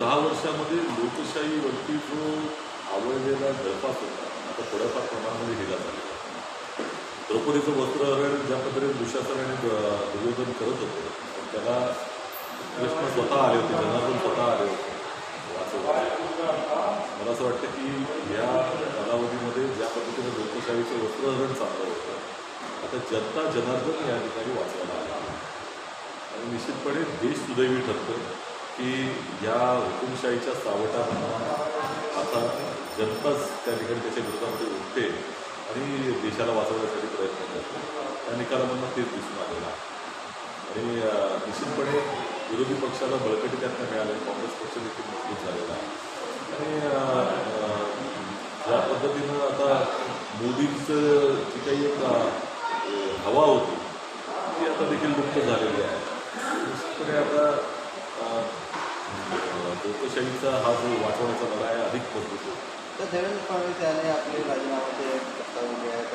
दहा वर्षामध्ये लोकशाहीवरती जो आवडलेला गळफास होता आता थोड्याफार प्रमाणामध्ये हिला झालेला आहे. द्रौपदीचं वस्त्रहरण ज्या पद्धतीने दुशासन आणि दुर्योधन करत होतं त्याला कृष्ण स्वतः आले होते जनार्दन स्वतः आले होते वाचवण्यासाठी. मला असं वाटतं की या कालावधीमध्ये ज्या पद्धतीने लोकशाहीचं वस्त्रहरण चाललं होतं आता जनता जनार्दन या ठिकाणी वाचवायला आला आणि निश्चितपणे देश सुदैवी ठरतो की या हुकुमशाहीच्या सावटांना आता जनताच त्या ठिकाणी त्याच्या विरोधामध्ये उठते आणि देशाला वाचवण्यासाठी प्रयत्न करते. त्या निकालामधनं तेच दिसून आलेलं आहे. आणि निश्चितपणे विरोधी पक्षाला बळकटी त्यातनं मिळाले काँग्रेस पक्ष देखील मजबूत झालेला आहे. आणि ज्या पद्धतीनं आता मोदींचं जी काही एक हवा होती लोकशाहीचा हा जो वाचवण्याचा लढा आहे अधिक मजबूत होतो तर देवेंद्र फडणवीस यांनी आपले राजीनामा ते आहे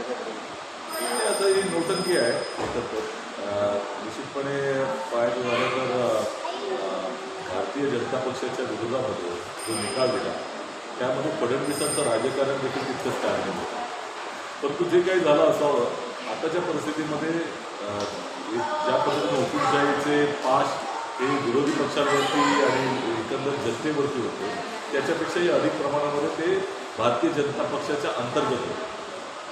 हे आता ही नोटंकी आहे. तर. निश्चितपणे पाहायचं झालं तर भारतीय जनता पक्षाच्या विरोधामध्ये जो निकाल दिला त्यामध्ये फडणवीसांचं राजकारण देखील तितकंच कायम होतं परंतु जे काही झालं असावं आताच्या परिस्थितीमध्ये विरोधी पक्षांवरती आणि एकंदर जनतेवरती होते त्याच्यापेक्षाही अधिक प्रमाणामध्ये ते भारतीय जनता पक्षाच्या अंतर्गत होते.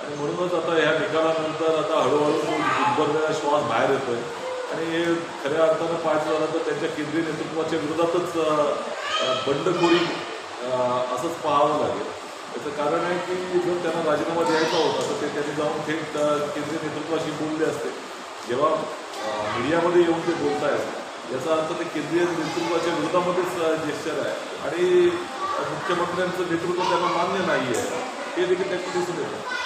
आणि म्हणूनच आता ह्या निकालानंतर आता हळूहळू उद्भवलेला दुर्बल श्वास बाहेर येतोय. आणि हे खऱ्या अर्थानं पाहायचं झालं तर त्यांच्या केंद्रीय नेतृत्वाच्या विरोधातच बंडखोरी असंच पाहावं लागेल. त्याचं कारण आहे की जर त्यांना राजीनामा द्यायचा होता तर ते त्यांनी जाऊन थेट केंद्रीय नेतृत्वाशी बोलले असते. जेव्हा मीडियामध्ये येऊन ते बोलत आहेत याचा अर्थ ते केंद्रीय नेतृत्वाच्या विरोधामध्येच जेस्चर आहे. आणि मुख्यमंत्र्यांचं नेतृत्व त्यांना मान्य नाही आहे हे देखील त्यात दिसून येतं.